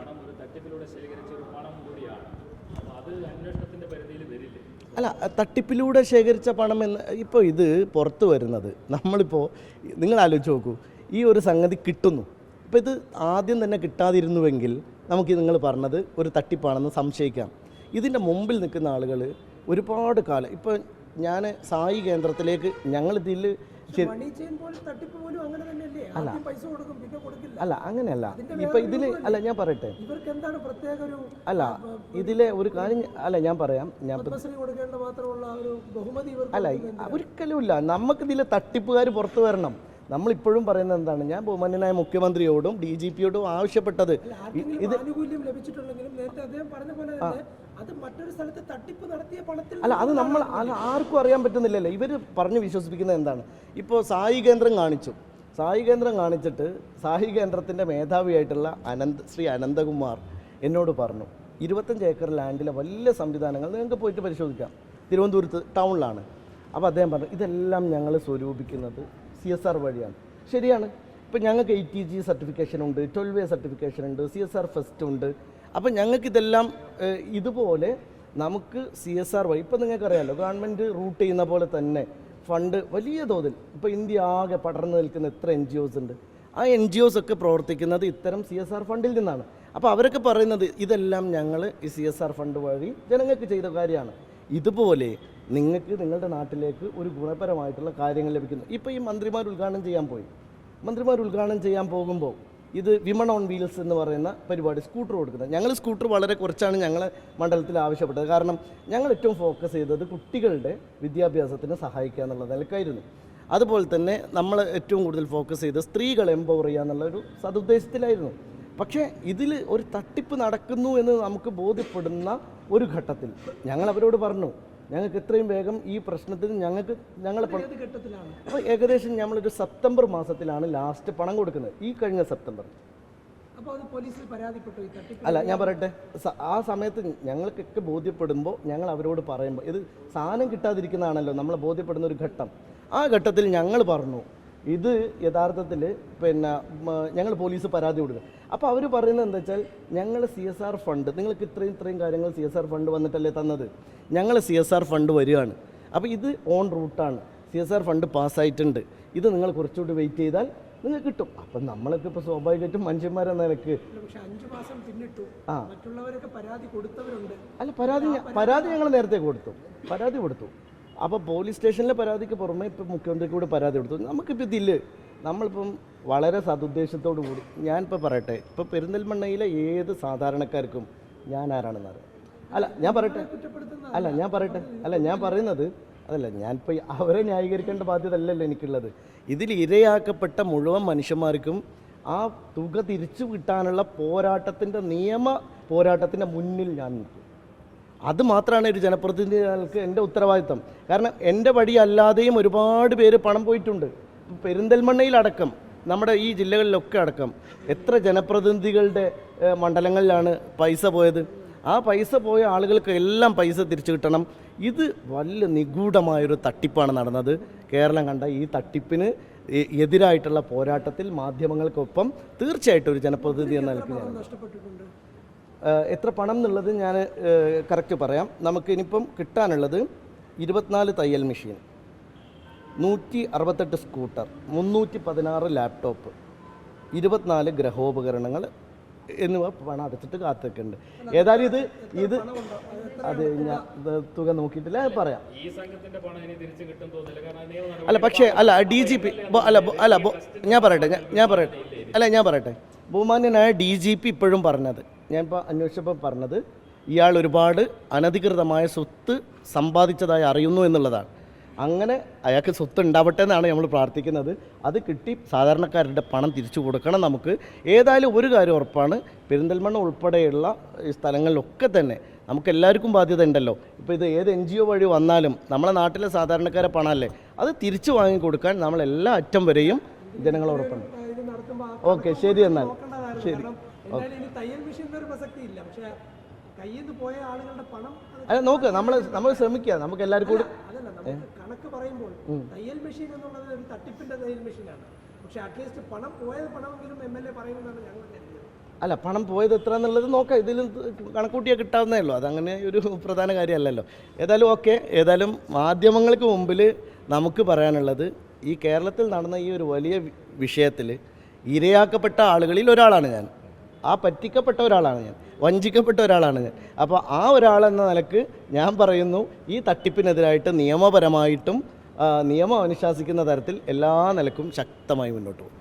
പണം ഒരു തട്ടിപ്പിലൂടെ ശേഖരിച്ച ഒരു പണം കൂടിയാണ്. അത് പരിധിയിൽ അല്ല തട്ടിപ്പിലൂടെ ശേഖരിച്ച പണം എന്ന് ഇപ്പോൾ ഇത് പുറത്തു വരുന്നത്. നമ്മളിപ്പോൾ നിങ്ങൾ ആലോചിച്ച് നോക്കൂ ഈ ഒരു സംഗതി കിട്ടുന്നു. ഇപ്പോൾ ഇത് ആദ്യം തന്നെ കിട്ടാതിരുന്നുവെങ്കിൽ നമുക്ക് നിങ്ങൾ പറഞ്ഞത് ഒരു തട്ടിപ്പാണെന്ന് സംശയിക്കാം. ഇതിന്റെ മുമ്പിൽ നിൽക്കുന്ന ആളുകൾ ഒരുപാട് കാലം ഇപ്പോൾ ഞാൻ സായി കേന്ദ്രത്തിലേക്ക് ഞങ്ങൾ കൊടുക്കില്ല. അല്ല അങ്ങനെയല്ല. ഇപ്പൊ ഇതിൽ അല്ല ഞാൻ പറയട്ടെ. അല്ല ഇതിലെ ഒരു കാര്യം അല്ല ഞാൻ പറയാം. ഞാൻ അല്ല ഒരിക്കലും ഇല്ല അല്ല നമുക്ക് ഇതിലെ തട്ടിപ്പുകാർ പുറത്തു വരണം. നമ്മളിപ്പോഴും പറയുന്നത് എന്താണ്? ഞാൻ ബഹുമാന്യനായ മുഖ്യമന്ത്രിയോടും ഡി ജി പിയോടും ആവശ്യപ്പെട്ടത് ആർക്കെങ്കിലും അത് മറ്റൊരു സ്ഥലത്ത് തട്ടിപ്പ് നടത്തിയ പണത്തിൽ അല്ല അത് നമ്മൾ അല്ല ആർക്കും അറിയാൻ പറ്റുന്നില്ലല്ലോ. ഇവർ പറഞ്ഞ് വിശ്വസിപ്പിക്കുന്നത് എന്താണ്? ഇപ്പോൾ സായി കേന്ദ്രം കാണിച്ചു. സായി കേന്ദ്രം കാണിച്ചിട്ട് സായി കേന്ദ്രത്തിന്റെ മേധാവിയായിട്ടുള്ള അനന്ത് ശ്രീ അനന്തകുമാർ എന്നോട് പറഞ്ഞു ഇരുപത്തഞ്ച് ഏക്കർ ലാൻഡിലെ വലിയ സംവിധാനങ്ങൾ നിങ്ങൾക്ക് പോയിട്ട് പരിശോധിക്കാം. തിരുവനന്തപുരത്ത് ടൗണിലാണ്. അപ്പോൾ അദ്ദേഹം പറഞ്ഞു ഇതെല്ലാം ഞങ്ങൾ സ്വരൂപിക്കുന്നത് സി എസ് ആർ വഴിയാണ്. ശരിയാണ്. ഇപ്പം ഞങ്ങൾക്ക് എയ്റ്റ് ജി സർട്ടിഫിക്കേഷൻ ഉണ്ട് ട്വൽവ് എ സർട്ടിഫിക്കേഷൻ ഉണ്ട് സി എസ് ആർ ഫെസ്റ്റ് ഉണ്ട്. അപ്പം ഞങ്ങൾക്കിതെല്ലാം ഇതുപോലെ നമുക്ക് സി എസ് ആർ വഴി ഇപ്പം നിങ്ങൾക്കറിയാമല്ലോ ഗവൺമെന്റ് റൂട്ട് ചെയ്യുന്ന പോലെ തന്നെ ഫണ്ട് വലിയ തോതിൽ ഇപ്പോൾ ഇന്ത്യ ആകെ പടർന്നു നിൽക്കുന്ന എത്ര എൻ ജി ഒസ് ഉണ്ട്? ആ എൻ ജി ഒസ് ഒക്കെ പ്രവർത്തിക്കുന്നത് ഇത്തരം സി എസ് ആർ ഫണ്ടിൽ നിന്നാണ്. അപ്പോൾ അവരൊക്കെ പറയുന്നത് ഇതെല്ലാം ഞങ്ങൾ ഈ സി എസ് ആർ ഫണ്ട് വഴി ജനങ്ങൾക്ക് ചെയ്ത കാര്യമാണ്. ഇതുപോലെ നിങ്ങൾക്ക് നിങ്ങളുടെ നാട്ടിലേക്ക് ഒരു ഗുണപരമായിട്ടുള്ള കാര്യങ്ങൾ ലഭിക്കുന്നു. ഇപ്പോൾ ഈ മന്ത്രിമാർ ഉദ്ഘാടനം ചെയ്യാൻ പോയി. മന്ത്രിമാർ ഉദ്ഘാടനം ചെയ്യാൻ പോകുമ്പോൾ ഇത് വിമൺ ഓൺ വീൽസ് എന്ന് പറയുന്ന പരിപാടി സ്കൂട്ടർ കൊടുക്കുന്നത്. ഞങ്ങൾ സ്കൂട്ടർ വളരെ കുറച്ചാണ് ഞങ്ങൾ മണ്ഡലത്തിൽ ആവശ്യപ്പെട്ടത്. കാരണം ഞങ്ങൾ ഏറ്റവും ഫോക്കസ് ചെയ്തത് കുട്ടികളുടെ വിദ്യാഭ്യാസത്തിന് സഹായിക്കുക എന്നുള്ള നിലക്കായിരുന്നു. അതുപോലെ തന്നെ നമ്മൾ ഏറ്റവും കൂടുതൽ ഫോക്കസ് ചെയ്ത് സ്ത്രീകളെ എംപവർ ചെയ്യുക എന്നുള്ള ഒരു സതുദ്ദേശത്തിലായിരുന്നു. പക്ഷേ ഇതിൽ ഒരു തട്ടിപ്പ് നടക്കുന്നു എന്ന് നമുക്ക് ബോധ്യപ്പെടുന്ന ഒരു ഘട്ടത്തിൽ ഞങ്ങൾ അവരോട് പറഞ്ഞു ഞങ്ങൾക്ക് എത്രയും വേഗം ഈ പ്രശ്നത്തിന് ഞങ്ങൾക്ക് ഞങ്ങൾ അപ്പോൾ ഏകദേശം നമ്മളൊരു സെപ്റ്റംബർ മാസത്തിലാണ് ലാസ്റ്റ് പണം കൊടുക്കുന്നത് ഈ കഴിഞ്ഞ സെപ്റ്റംബർ. അല്ല ഞാൻ പറയട്ടെ ആ സമയത്ത് ഞങ്ങൾക്കൊക്കെ ബോധ്യപ്പെടുമ്പോൾ ഞങ്ങൾ അവരോട് പറയുമ്പോൾ ഇത് സാധനം കിട്ടാതിരിക്കുന്നതാണല്ലോ നമ്മളെ ബോധ്യപ്പെടുന്ന ഒരു ഘട്ടം. ആ ഘട്ടത്തിൽ ഞങ്ങൾ പറഞ്ഞു ഇത് യഥാർത്ഥത്തിൽ പിന്നെ ഞങ്ങൾ പോലീസ് പരാതി കൊടുക്കുക അപ്പോൾ അവർ പറയുന്നത് എന്താ വെച്ചാൽ ഞങ്ങൾ സി എസ് ആർ ഫണ്ട് നിങ്ങൾക്ക് ഇത്രയും ഇത്രയും കാര്യങ്ങൾ സി എസ് ആർ ഫണ്ട് വന്നിട്ടല്ലേ തന്നത്? ഞങ്ങൾ സി എസ് ആർ ഫണ്ട് വരികയാണ്. അപ്പോൾ ഇത് ഓൺ റൂട്ടാണ് സി എസ് ആർ ഫണ്ട് പാസ്സായിട്ടുണ്ട് ഇത് നിങ്ങൾ കുറച്ചുകൂടി വെയിറ്റ് ചെയ്താൽ നിങ്ങൾക്ക് കിട്ടും. അപ്പം നമ്മളൊക്കെ ഇപ്പോൾ സ്വാഭാവികമായിട്ടും മനുഷ്യന്മാരെന്ന നിലയ്ക്ക്. ആ. മറ്റുള്ളവരൊക്കെ പരാതി കൊടുത്തവരുണ്ട്. അല്ല പരാതി പരാതി ഞങ്ങൾ നേരത്തെ കൊടുത്തു. പരാതി കൊടുത്തു. അപ്പോൾ പോലീസ് സ്റ്റേഷനിലെ പരാതിക്ക് പുറമെ ഇപ്പം മുഖ്യമന്ത്രിക്ക് കൂടെ പരാതി കൊടുത്തു. നമുക്കിപ്പോൾ ഇതിൽ നമ്മളിപ്പം വളരെ സതുദ്ദേശത്തോടു കൂടി ഞാനിപ്പോൾ പറയട്ടെ ഇപ്പോൾ പെരിന്തൽമണ്ണയിലെ ഏത് സാധാരണക്കാർക്കും ഞാൻ ആരാണെന്ന് അറിയാം. അല്ല ഞാൻ പറയട്ടെ. അല്ല ഞാൻ പറയട്ടെ. അല്ല ഞാൻ പറയുന്നത് അതല്ല ഞാനിപ്പോൾ അവരെ ന്യായീകരിക്കേണ്ട ബാധ്യത അല്ലല്ലോ എനിക്കുള്ളത്. ഇതിൽ ഇരയാക്കപ്പെട്ട മുഴുവൻ മനുഷ്യന്മാർക്കും ആ തുക തിരിച്ചു കിട്ടാനുള്ള പോരാട്ടത്തിന്റെ നിയമ പോരാട്ടത്തിന്റെ മുന്നിൽ ഞാൻ നിൽക്കും അത് മാത്രമാണ് ഒരു ജനപ്രതിനിധികൾക്ക് എന്റെ ഉത്തരവാദിത്തം. കാരണം എന്റെ വഴി അല്ലാതെയും ഒരുപാട് പേര് പണം പോയിട്ടുണ്ട്. പെരിന്തൽമണ്ണയിലടക്കം നമ്മുടെ ഈ ജില്ലകളിലൊക്കെ അടക്കം. എത്ര ജനപ്രതിനിധികളുടെ മണ്ഡലങ്ങളിലാണ് പൈസ പോയത്? ആ പൈസ പോയ ആളുകൾക്ക് എല്ലാം പൈസ തിരിച്ചു കിട്ടണം. ഇത് വലിയ നിഗൂഢമായൊരു തട്ടിപ്പാണ് നടന്നത്. കേരളം കണ്ട ഈ തട്ടിപ്പിന് എതിരായിട്ടുള്ള പോരാട്ടത്തിൽ മാധ്യമങ്ങൾക്കൊപ്പം തീർച്ചയായിട്ടും ഒരു ജനപ്രതിനിധി എന്ന നിലയ്ക്ക് എത്ര പണം എന്നുള്ളത് ഞാൻ കറക്റ്റ് പറയാം. നമുക്ക് ഇനിയിപ്പം കിട്ടാനുള്ളത് ഇരുപത്തിനാല് തയ്യൽ മെഷീൻ നൂറ്റി അറുപത്തെട്ട് സ്കൂട്ടർ മുന്നൂറ്റി പതിനാറ് ലാപ്ടോപ്പ് ഇരുപത്തിനാല് ഗ്രഹോപകരണങ്ങൾ എന്നിവ പണം അടച്ചിട്ട് കാത്തുവെക്കുന്നുണ്ട് ഏതായാലും ഇത് ഇത് അത് ഞാൻ തുക നോക്കിയിട്ടില്ല പറയാം. അല്ല പക്ഷേ അല്ല ഡി ജി പി അല്ല അല്ല ഞാൻ പറയട്ടെ ഞാൻ പറയട്ടെ. അല്ല ഞാൻ പറയട്ടെ. ബഹുമാന്യനായ ഡി ജി പി ഇപ്പോഴും പറഞ്ഞത് ഞാൻ ഇപ്പോൾ അന്വേഷിച്ചപ്പോൾ പറഞ്ഞത് ഇയാൾ ഒരുപാട് അനധികൃതമായ സ്വത്ത് സമ്പാദിച്ചതായി അറിയുന്നു എന്നുള്ളതാണ്. അങ്ങനെ അയാൾക്ക് സ്വത്ത് ഉണ്ടാവട്ടെ എന്നാണ് നമ്മൾ പ്രാർത്ഥിക്കുന്നത്. അത് കിട്ടി സാധാരണക്കാരുടെ പണം തിരിച്ചു കൊടുക്കണം നമുക്ക്. ഏതായാലും ഒരു കാര്യം ഉറപ്പാണ് പെരിന്തൽമണ്ണ ഉൾപ്പെടെയുള്ള സ്ഥലങ്ങളിലൊക്കെ തന്നെ നമുക്ക് എല്ലാവർക്കും ബാധ്യത ഉണ്ടല്ലോ. ഇപ്പോൾ ഇത് ഏത് എൻ ജി ഒ വഴി വന്നാലും നമ്മളെ നാട്ടിലെ സാധാരണക്കാരെ പണമല്ലേ അത് തിരിച്ചു വാങ്ങിക്കൊടുക്കാൻ നമ്മൾ എല്ലാ അറ്റം വരെയും ജനങ്ങളോടൊപ്പം ഓക്കെ ശരി എന്നാൽ. ശരി. കാരണം എന്തായാലും തയ്യൽ മെഷീൻ ഒരു പ്രസക്തി ഇല്ല പക്ഷെ കയ്യിൽ പോയ ആളുകളുടെ പണം അല്ല നോക്ക് നമ്മൾ നമ്മൾ ശ്രമിക്കുക നമുക്ക് എല്ലാവർക്കും കൂടി കണക്ക് പറയുമ്പോൾ തയ്യൽ മെഷീൻ എന്നുള്ളത് ഒരു തട്ടിപ്പിന്റെ തയ്യൽ മെഷീനാണ്. പക്ഷെ അറ്റ്ലീസ്റ്റ് പണം പോയത് പണമെങ്കിലും എം എൽ എ പറയുന്നതാണ് ഞങ്ങൾ അല്ല പണം പോയത് എത്ര എന്നുള്ളത് നോക്കാം. ഇതിൽ കണക്കൂട്ടിയാൽ കിട്ടാവുന്നേ ഉള്ളൂ. അതങ്ങനെ ഒരു പ്രധാന കാര്യമല്ലല്ലോ. ഏതായാലും ഓക്കെ. ഏതായാലും മാധ്യമങ്ങൾക്ക് മുമ്പിൽ നമുക്ക് പറയാനുള്ളത് ഈ കേരളത്തിൽ നടന്ന ഈ ഒരു വലിയ വിഷയത്തിൽ ഇരയാക്കപ്പെട്ട ആളുകളിൽ ഒരാളാണ് ഞാൻ. ആ പറ്റിക്കപ്പെട്ട ഒരാളാണ് ഞാൻ. വഞ്ചിക്കപ്പെട്ട ഒരാളാണ് ഞാൻ. അപ്പോൾ ആ ഒരാളെന്ന നിലയ്ക്ക് ഞാൻ പറയുന്നു ഈ തട്ടിപ്പിനെതിരായിട്ട് നിയമപരമായിട്ടും നിയമം അനുശാസിക്കുന്ന തരത്തിൽ എല്ലാ നിലക്കും ശക്തമായി മുന്നോട്ട് പോകും.